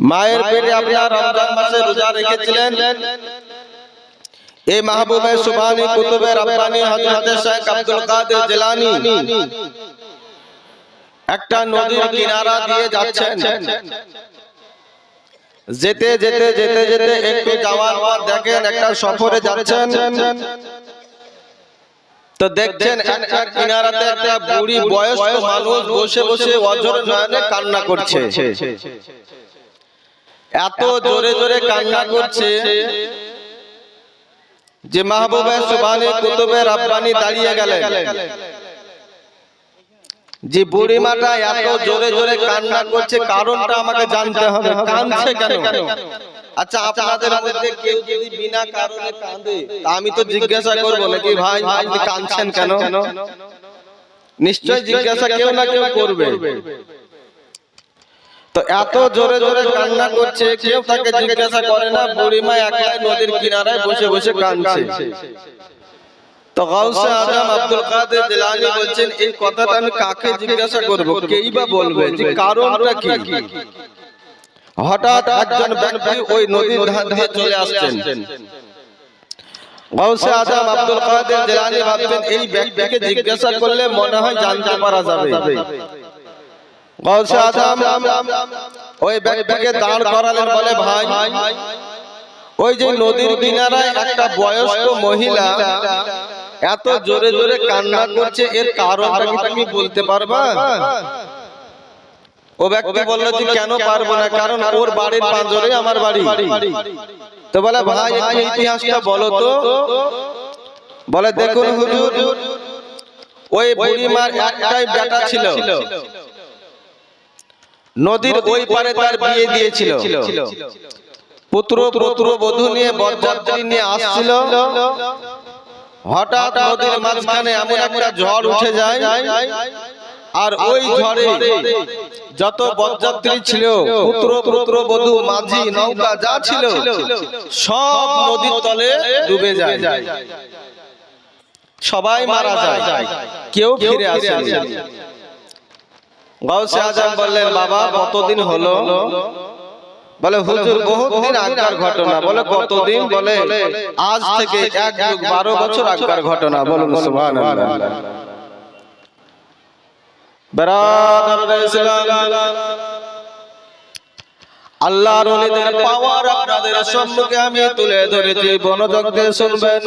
মায়ের পেটে আপনার রমজান মাসে রোজা রেখেছিলেন? এই মাহবুবে সুবহানি কুতুবে রব্বানি হযরত শেখ আব্দুল কাদের জিলানী। একটা নদীর কিনারা দিয়ে যাচ্ছেন। যেতে যেতে যেতে যেতে একটু যাওয়ার পর দেখেন একটা সফরে যাচ্ছেন। তো দেখছেন একটা কিনারাতে একটা বুড়ি বয়স্ক মানুষ বসে বসে অজর নয়নে কান্না করছে। এত জোরে জোরে কান্না করছে যে মাহবুবে সুবহানি কুতুবে রব্বানি দাঁড়িয়ে গেলেন। যে বুড়িমাটা এত জোরে জোরে কান্না করছে কারণটা আমাকে জানতে হবে। কাঁদছে কেন? আচ্ছা আপনাদের মধ্যে কেউ যদি বিনা কারণে কাঁদে তা আমি তো জিজ্ঞাসা করব নাকি? ভাই আপনি কাঁদছেন কেন? নিশ্চয় জিজ্ঞাসা কেউ না কেউ করবে। তো এত জোরে জোরে কান্না করছে কেউ তাকে জিজ্ঞাসা করে না বুড়িমা একলাই নদীর কিনারায় বসে বসে কাঁদছে। তো গাউসে আজম আব্দুল কাদের জিলানী বলছেন এই কথাটা আমি কাকে জিজ্ঞাসা করব? কেই বা বলবে যে কারণটা কি? হঠাৎ একজন ব্যক্তি ওই নদীর ধার দিয়ে চলে আসছেন। গাউসে আজম আব্দুল কাদের জিলানী ভাবছেন এই ব্যক্তিকে জিজ্ঞাসা করলে মনে হয় জানতে পারা যাবে। ওই ব্যক্তিকে দাঁড় করালেন বলে ভাই ওই যে নদীর কিনারায় একটা বয়স্ক মহিলা এত জোরে জোরে কান্না করছে এর কারণটা কি তুমি বলতে পারবা? ও ব্যক্তি বলল যে কেন পারব না? কারণ ওর বাড়ির পাঁচজনে আমার বাড়ি। তো বলে ভাই একটু ইতিহাসটা বলো তো। বলে দেখুন হুজুর ওই বুড়িমার একটাই বেটা ছিল। নদীর ওই পারে তার বিয়ে দিয়েছিল। পুত্র পুত্র বধূ নিয়ে বরযাত্রী নিয়ে আসছিল। হঠাৎ নদীর মাঝখানে এমন একটা ঝড় উঠে যায়। আর ওই ঝড়ে যত বরযাত্রী ছিল পুত্র পুত্র বধূ মাঝি নৌকা যা ছিল সব নদীর তলে ডুবে যায়। সবাই মারা যায়। কেউ ফিরে আসে গাউসে আজম বললেন বাবা কতদিন হলো? বলে হুজুর বহুত দিন আগকার ঘটনা। বলে কতদিন? বলে আজ থেকে এক যুগ বারো বছর আগকার ঘটনা। বলুন সুবহানাল্লাহ। বেরাদার ইসলাম আল্লাহর ওলিদের পাওয়ার আপনাদের সম্মুখে আমি তুলে ধরেছি। বনদগ্ধে শুনবেন।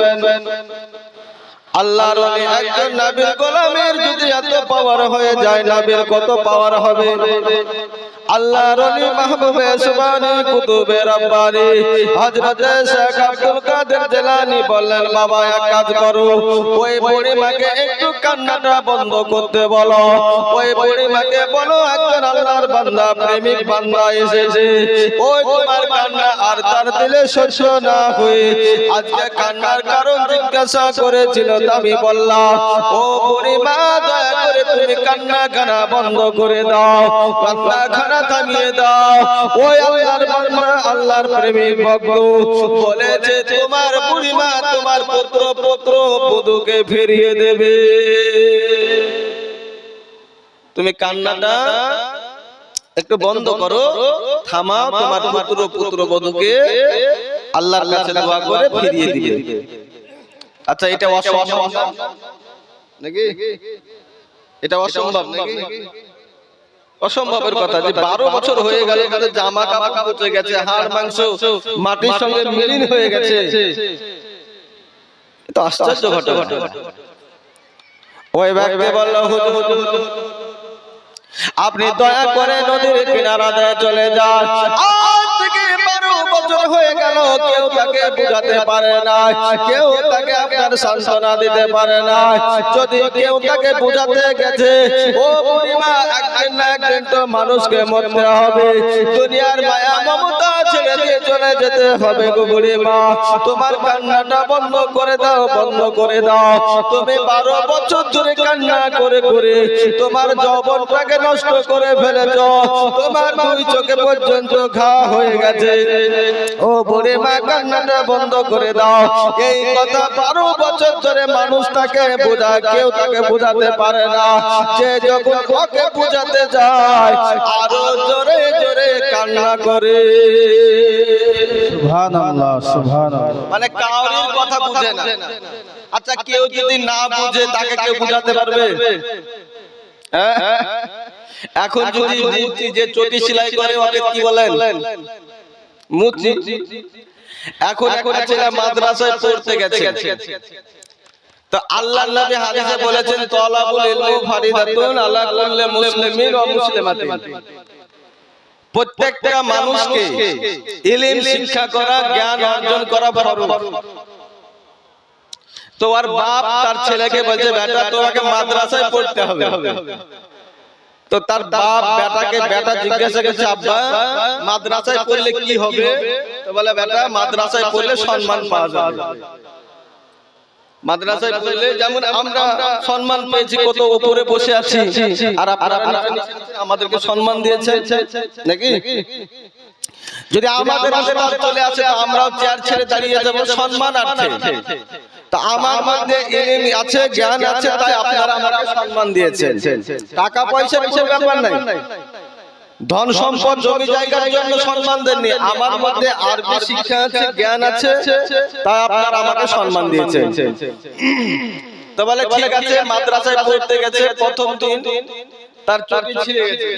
আল্লাহর ওলি একজন নবীর গোলামের যদি এত পাওয়ার হয়ে যায় নবীর কত পাওয়ার হবে? আল্লাহর ওলি মাহবুবে সুবহানি কুতুবে রব্বানি। হযরত শেখ আব্দুল কাদের জিলানী বললেন, বাবা, এক কাজ করো। ওই বুড়ি মাকে একটু কান্নাটা বন্ধ করতে বলো। ওই বুড়ি মাকে বলো, একজন আল্লাহর বান্দা, প্রেমিক বান্দা এসেছে। ওই তোমার কান্না আর তার দিলে সহ্য না হয়ে আজকে কান্নার কারণ জিজ্ঞাসা করেছিল। আমি বললাম, ও বুড়ি মা দয়া তুমি কান্না খানা বন্ধ করে দাও কান্না খানা থামিয়ে দাও। ওই আল্লাহর বান্দা, আল্লাহর প্রেমিক ভক্ত, বলেছে, তোমার বুড়ি মা তোমার পুত্র পুত্র বধূকে ফিরিয়ে দেবে। তুমি কান্নাটা একটু বন্ধ করো থামা তোমার পুত্র পুত্র বধূকে আল্লাহর কাছে দোয়া করে ফিরিয়ে দিবে। আচ্ছা এটা অসম্ভব। নাকি? এটা অসম্ভব নাকি? অসম্ভবের কথা যে বারো বছর হয়ে গেল তাদের জামা কাপড় পচে গেছে হাড় মাংস মাটির সঙ্গে মিলিন হয়ে গেছে। এটা আশ্চর্য ঘটনা। ওই ব্যক্তি বলল আপনি দয়া করে নদীর কিনারাতে চলে যান। বছর হয়ে গেল, কেউ তাকে বুঝাতে পারে না, কেউ তাকে আপনার সান্ত্বনা দিতে পারে না। যদি কেউ তাকে বুঝাতে গেছে, ও বুড়িমা, একদিন না একদিন তো মানুষকে মরতে হবে। দুনিয়ার মায়া দিয়ে চলে যেতে হবে গো বুড়িমা তোমার কান্নাটা বন্ধ করে দাও, বন্ধ করে দাও। তুমি বারো বছর ধরে কান্না করে করে তোমার যৌবনটাকে নষ্ট করে ফেলেছ। তোমার দুই চোখে পর্যন্ত ঘা হয়ে গেছে। ও বুড়ি বুড়ি মা, কান্নাটা বন্ধ করে দাও। এই কথা বারো বছর ধরে মানুষ তাকে বোঝায় কেউ তাকে বোঝাতে পারে না। যে যখন ওকে বোঝাতে যায়, আরও জোরে জোরে কান্না করে। সুবহানাল্লাহ সুবহানাল্লাহ। মানে কাউরির কথা বুঝে না। আচ্ছা কেউ যদি না বুঝে তাকে কেউ বুঝাতে পারবে? হ্যাঁ? এখন যদি মুচি যে চটি সেলাই করে ওকে কি বলেন? মুচি? এখন একটা ছেলে মাদ্রাসায় পড়তে গেছে। তো আল্লাহ নবী হাদিসে বলেছেন তলাবুল ইলমু ফারিদাতুন আলা কুল্লি মুসলিমিন ওয়া মুসলিমাতিন। প্রত্যেকটা মানুষকে ইলম শিক্ষা করা জ্ঞান অর্জন করা ফরজ তো আর বাপ তার ছেলেকে বলছে বেটা তোমাকে মাদ্রাসায় পড়তে হবে। তো তার বাপ বেটাকে বেটা জিজ্ঞাসা করছে আব্বা মাদ্রাসায় পড়লে কি হবে? তো বলে বেটা মাদ্রাসায় পড়লে সম্মান পাওয়া যাবে। মাদ্রাসায় পড়লে যেমন আমরা সম্মান পেয়েছি কত উপরে বসে আছি। আর আপনারা আমাদেরকে সম্মান দিয়েছে নাকি? যদি আমাদের উস্তাদ চলে আসে আমরাও চেয়ার ছেড়ে দাঁড়িয়ে যাব সম্মান আছে তা আমার মধ্যে ইলম আছে জ্ঞান আছে তাই আপনারা আমাকে সম্মান দিয়েছেন। টাকা পয়সার কোনো ব্যাপার নাই। ধন সম্পদ জমি জায়গার জন্য সম্মান দেননি। আমার মধ্যে আরবি শিক্ষা আছে জ্ঞান আছে তা আপনারা আমাকে সম্মান দিয়েছে তো বলে ঠিক আছে মাদ্রাসায় পড়তে গেছে প্রথম দিন। তার চটি ছিঁড়ে গেছে।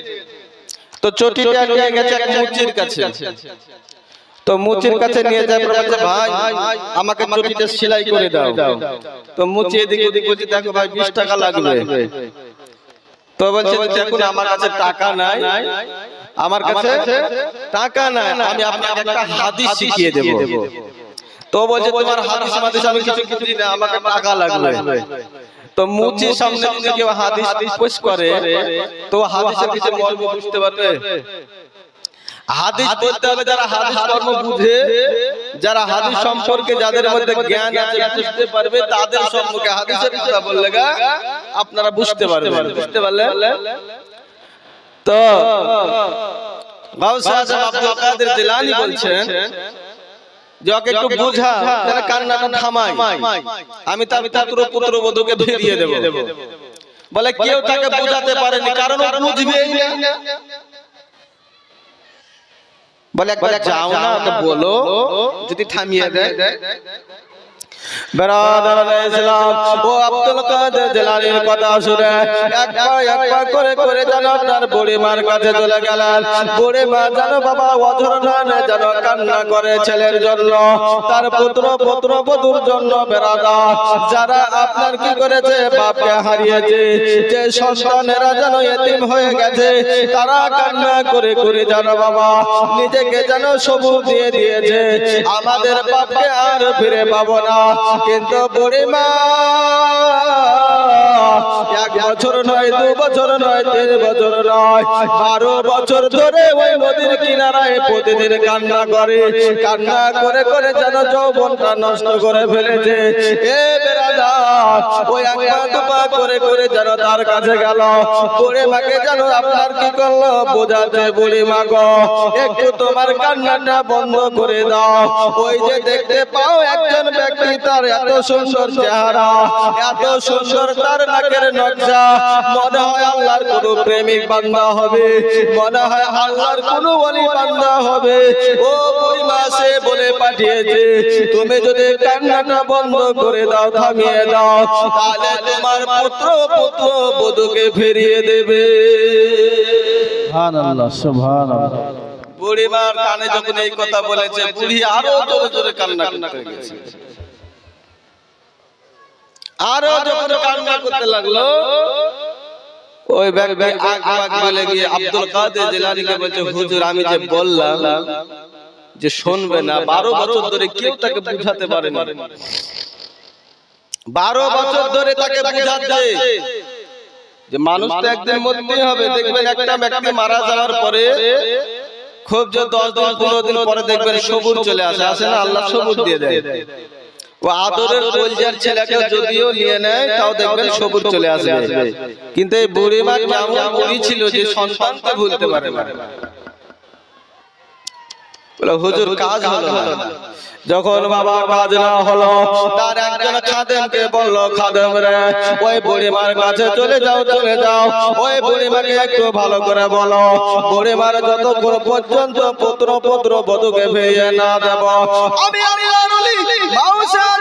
তো চটিটা নিয়ে গেছে এক মুচির কাছে। তো মুচির কাছে নিয়ে যায় বলছে ভাই আমাকে চটিটা সেলাই করে দাও। তো মুচি এদিকে ওদিকে দেখো ভাই বিশ টাকা লাগবে। তো বলছে দেখুন আমার কাছে টাকা নাই। আমার কাছে টাকা নাই। আমি আপনাকে একটা হাদিস শিখিয়ে দেব। তো বলছে তোমার হাদিস মাদিস আমি কিছু বুঝি না। আমাকে টাকা লাগবে। তো মুচি সামনে যদি কেউ হাদিস পেশ করে তো হাদিসের কিছু মর্ম বুঝতে পারবে। হাদিস বলতে হবে যারা হাদিস কর্ম বুঝে যারা হাদিস সম্পর্কে যাদের মধ্যে জ্ঞান আছে বুঝতে পারবে তাদের সম্মুখে হাদিসের কথা বললে আপনারা বুঝতে পারবেন। বুঝতে পারলেন? তো গাউস আজম আব্দুল কাদের জিলানী বলছেন যে ওকে একটু বুঝা যেন কান্নাটা থামাই আমি তার পুত্র পুত্র বধূকে ফিরিয়ে দেব। বলে কেউ তাকে বুঝাতে পারেনি কারণ বুঝবেই না। বলে একবার যাও না বলো যদি থামিয়ে দেয়। যেন যারা আপনার কি করেছে? বাপকে হারিয়েছে। যে সন্তানেরা যেন এতিম হয়ে গেছে, তারা কান্না করে করে যেন বাবা, নিজেকে যেন সবুজ দিয়ে দিয়েছে। আমাদের বাপকে আর ফিরে পাবো না। কিন্তু বুড়িমা এক বছর নয়, দু বছর নয়, তিন বছর নয়। বারো বছর ধরে ওই নদীর কিনারায় প্রতিদিন কান্না করে। কান্না করে করে যেন যৌবনটা নষ্ট করে ফেলেছে। এ করে মাকে আপনার কি করল? বোঝাতে বুড়ি মা গো, একটু তোমার কান্নাটা বন্ধ করে দাও। ওই যে দেখতে পাও একজন ব্যক্তি, তার এত তার নাকের নকশা। মনে হয় আল্লাহর কোন প্রেমিক বান্দা হবে। মনে হয় আল্লাহর কোন ওলি বান্দা হবে। ও বুড়িমা সে বলে পাঠিয়েছে তুমি যদি কান্নাটা বন্ধ করে দাও থামিয়ে দাও তাহলে তোমার পুত্র পুত্র বধূকে ফিরিয়ে দেবে। সুবহানাল্লাহ সুবহানাল্লাহ। বুড়িমার কানে যখন এই কথা বলেছে বুড়ি আরও জোরে জোরে কান্না করতে গেছে। আরও যখন কান্না করতে লাগল ওই ব্যক্তি আগ পাগ বলে গিয়ে আব্দুল কাদের জিলানীকে বলছে হুজুর আমি যে বললাম যে শুনবে না বারো বছর ধরে কেউ তাকে বুঝাতে পারে না বারো বছর ধরে তাকে বুঝাচ্ছে যে মানুষ তো একদিন মরতেই হবে দেখবেন একটা ব্যক্তি মারা যাওয়ার পরে খুব যে দশ দিন পনেরো দিন পরে দেখবেন সবুর চলে আসে আসে না? আল্লাহ সবুর দিয়ে দেয়। ও আদরের কলজার ছেলেকে যদিও নিয়ে নেয় তাও দেখবেন সবুর চলে আসবে। কিন্তু এই বুড়ি মা কেমন বুড়ি ছিল যে সন্তানকে ভুলতে পারে না। হুজুর কাজ হলো না। যখন বাবা কাজ না হলো তার একজন খাদেমকে বলল খাদেম রে ওই বুড়িমার কাছে চলে যাও চলে যাও ওই বুড়িমাকে একটু ভালো করে বলো। বুড়িমার যতক্ষণ পর্যন্ত পুত্র পুত্র বধুকে ফিরিয়ে না দেব আমি ওলি মাউসা আব্দুল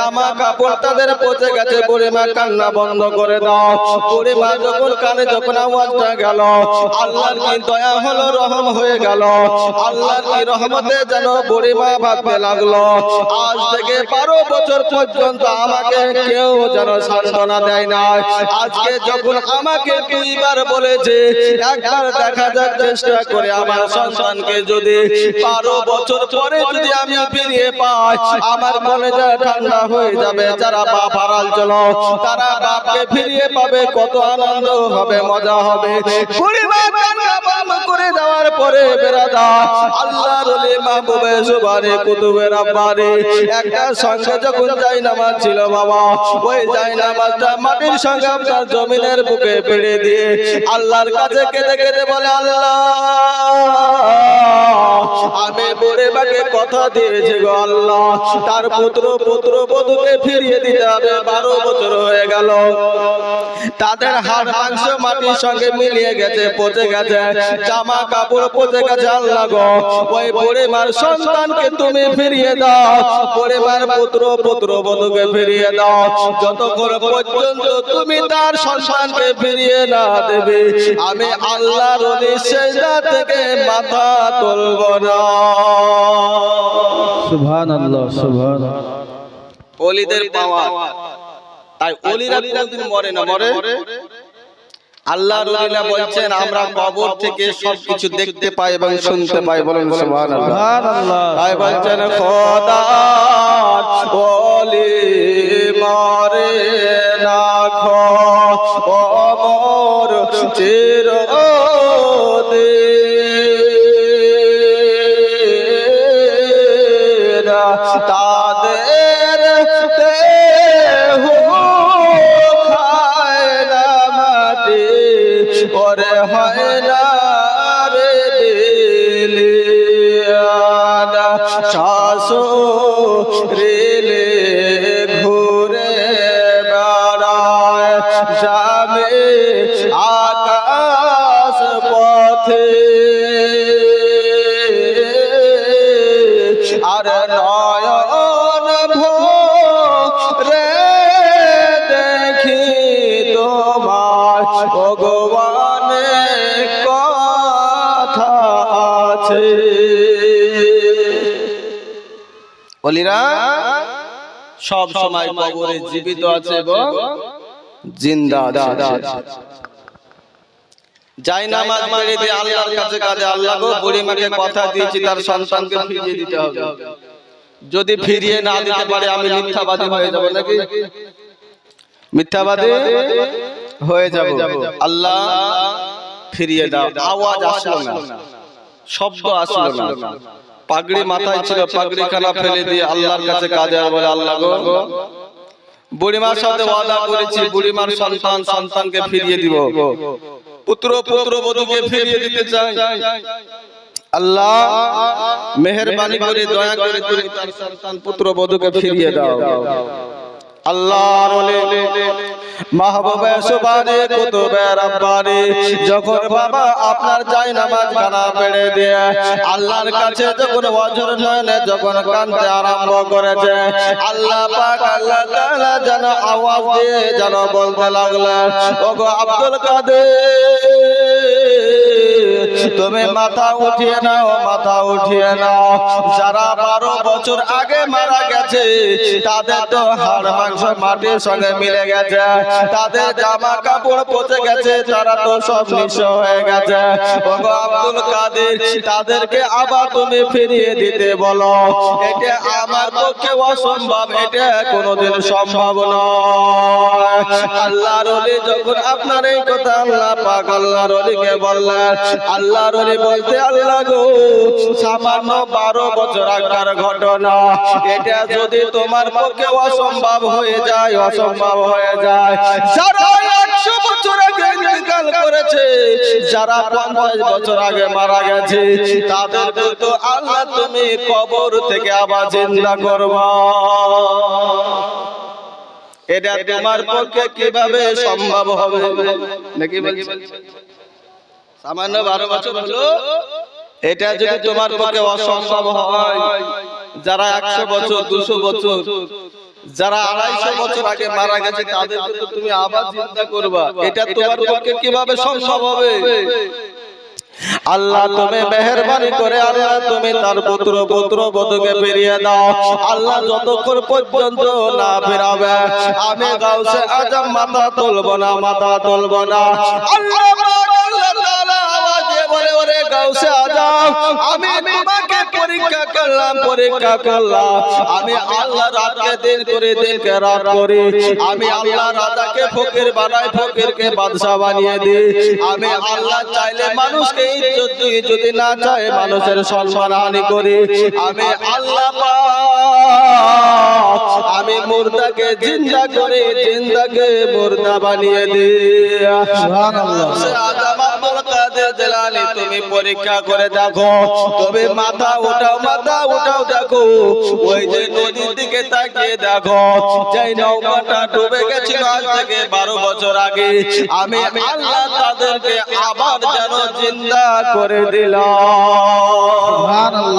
জামা কাপড় তাদের পচে গেছে বুড়িমা কান্না বন্ধ করে দাও। বুড়িমা যখন কানে যখন আওয়াজটা গেল, আল্লাহর কি দয়া হলো, রহম হয়ে গেল। আল্লাহর কি রহমতে যেন বুড়িমা ভাবতে লাগল। আজ থেকে বারো বছর পর্যন্ত আমাকে কেউ যেন সান্ত্বনা দেয় না আজকে যখন আমাকে দুইবার বলেছে, একবার দেখা যাক চেষ্টা করে আমার সন্তানকে যদি। বারো বছর পরে যদি আমি ফিরিয়ে পাই, আমার কলেজা ঠান্ডা হয়ে যাবে, যারা বাপ হারাল চলো, তারা বাপকে ফিরিয়ে পাবে, কত আনন্দ হবে, মজা হবে। করে পরে মাহবুবে একটা সঙ্গে যখন যাই নামাজ ছিল বাবা, ওই যাই নামাজটা মাটির সঙ্গে আপনার জমিনের বুকে পেড়ে দিয়ে আল্লাহর কাছে কেঁদে কেঁদে বলে, আল্লাহ, আমি বড়ে বাকে কথা দিয়েছি গো আল্লাহ। তার পুত্র পুত্র বধূকে ফিরিয়ে দিতে হবে, বারো বছর হয়ে গেল। তাদের হাড় মাংস মাটির সঙ্গে মিলিয়ে গেছে, পচে গেছে, জামা কাপড় পচে গেছে, আল্লাহ গো। ওই বড়ে মার সন্তানকে তুমি ফিরিয়ে দাও বড়ে মার পুত্র পুত্র বধূকে ফিরিয়ে দাও। যতক্ষণ পর্যন্ত তুমি তার সন্তানকে ফিরিয়ে না দেবে, আমি আল্লাহর সেজদা থেকে মাথা তুলব না। সুবহান আল্লাহ সুবহান অলিদের পাওয়া তাই অলিরা কোনদিন মরে না মরে আল্লাহ রলিলা বলছেন আমরা কবর থেকে সবকিছু দেখতে পাই এবং শুনতে পাই বলেন সুবহানাল্লাহ। সুবহান তাই বলছেন খোদা বলি মরে না খো অমর চির রেলে বলিরা সব সময় কবরে জীবিত আছে এবং জিন্দা আছে। যাই নামাজ মেরে দিয়ে আল্লাহর কাছে কাজে আল্লাহ গো বুড়িমাকে কথা দিয়েছি তার সন্তানকে ফিরিয়ে দিতে হবে। যদি ফিরিয়ে না দিতে পারে আমি মিথ্যাবাদী হয়ে যাব নাকি? মিথ্যাবাদী হয়ে যাব। আল্লাহ ফিরিয়ে দাও। আওয়াজ আসলো না। শব্দ আসলো না। পাগড়ি মাথায় ছিল পাগড়ি খানা ফেলে দিয়ে আল্লাহর কাছে কাজে আর বলে আল্লাহ গো। বুড়িমার সাথে ওয়াদা করেছি বুড়িমার সন্তান সন্তানকে ফিরিয়ে দিব। পুত্র পুত্র বধূকে ফিরিয়ে দিতে চাই। আল্লাহ মেহেরবানি করে দয়া করে তুমি তার সন্তান পুত্র বধূকে ফিরিয়ে দাও। আল্লাহর ওলি মাহবুবে আল্লাহর কাছে যখন আরম্ভ করেছে, আল্লাহ আল্লাহ যেন আওয়াজ যেন বলতে লাগলেন, ওগো আব্দুল কাদের। তুমি মাথা উঠিয়ে নাও, মাথা উঠিয়ে নাও। যারা বারো বছর আগে মারা গেছে, তাদের তো হাড় মাংস মাটির সঙ্গে মিলে গেছে। তাদের জামা কাপড় পচে গেছে, তারা তো সব নিঃস্ব হয়ে গেছে। আব্দুল কাদের, তাদেরকে আবার তুমি ফিরিয়ে দিতে বলো। এটা আমার পক্ষে অসম্ভব এটা কোনোদিন সম্ভব নয়। আল্লাহর যখন আপনার এই কথা আল্লাহ পাক আল্লাহর বললেন আল্লাহর ওলি বলতে আল্লাহ গো, সামান্য বারো বছর আগের ঘটনা। এটা যদি তোমার পক্ষে অসম্ভব হয়ে যায়, অসম্ভব হয়ে যায়। যারা পঞ্চাশ বছর আগে মারা গেছে তাদেরকে তো আল্লাহ, তুমি কবর থেকে আবার জিন্দা করবা। এটা তোমার পক্ষে কীভাবে সম্ভব হবে? নাকি বলছি? সামান্য বারো বছর হলো এটা যদি তোমার পক্ষে অসম্ভব হয় যারা একশো বছর দুশো বছর যারা আড়াইশো বছর আগে মারা গেছে তাদেরকে তো তুমি আবার চিন্তা করবা। এটা তোমার পক্ষে কীভাবে সম্ভব হবে? আল্লাহ তুমি মেহরবানি করে আল্লাহ তুমি তার পুত্র পুত্র বধুকে ফিরিয়ে দাও। আল্লাহ যতক্ষণ পর্যন্ত না ফেরাবে আমি গাউসে আজম মাথা তুলবো না মাথা তুলবো না। আল্লাহ গাউসে আজম আমি তোমাকে পরীক্ষা করলাম পরীক্ষা করলাম। আমি আল্লাহ রাতকে দিন করে দিনকে রাত করি। আমি আল্লাহ রাজাকে ফকির বানাই ফকিরকে বাদশা বানিয়ে দিই। আমি আল্লাহ চাইলে মানুষকে ইজ্জত দিই যদি না চাই মানুষের সম্মান হানি করি। আমি আল্লাহ আমি মুর্দাকে জিন্দা করে জিন্দাকে মুর্দা বানিয়ে দিই। আজম আব্দুল তুমি পরীক্ষা করে দেখো। তবে মাথা উঠাও মাথা উঠাও দেখো। ওই যে নদীর দিকে তাকিয়ে দেখো যেই নৌকাটা ডুবে গেছিল আজ থেকে বারো বছর আগে। আমি আল্লাহ তাদেরকে আবার যেন জিন্দা করে দিলাম।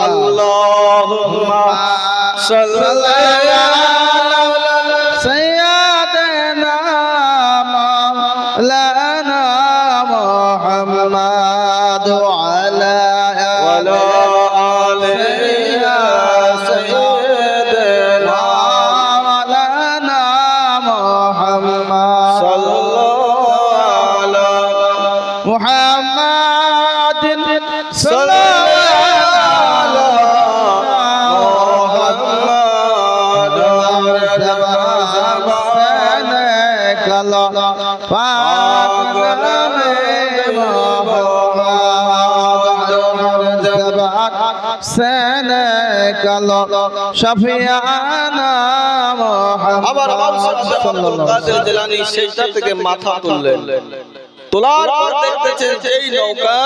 আল্লাহুম্মা সাল্লি محمد صلى صلى على محمد শফিয়ানা আবার আব্দুল কাদের জিলানী সেজদা থেকে মাথা তুললেন তোলার পর যে এই নৌকা।